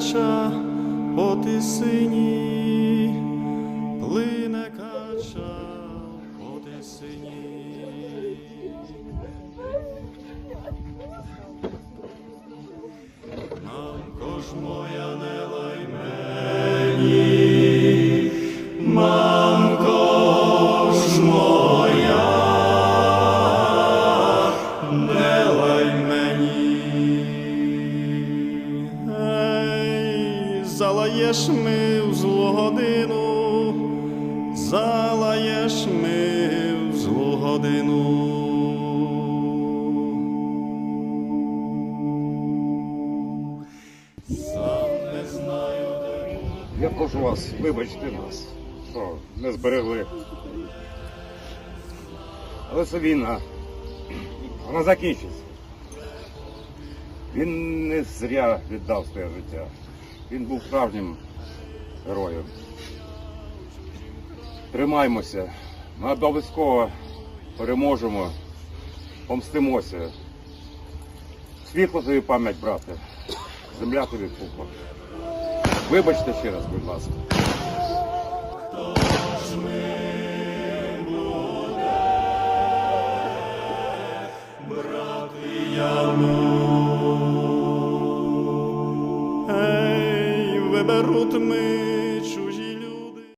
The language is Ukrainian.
кача по тисині, плине кача по тисині. Мамко ж моя залаєш ми в злу годину, залаєш ми в злу годину. Я прошу вас, вибачте нас, що не зберегли. Але це війна. Вона закінчиться. Він не зря віддав своє життя. Він був справжнім героєм. Тримаймося. Ми обов'язково переможемо, помстимося. Світло тобі пам'ять, брате. Земля тобі пупа. Вибачте ще раз, будь ласка. Ей, виберуть ми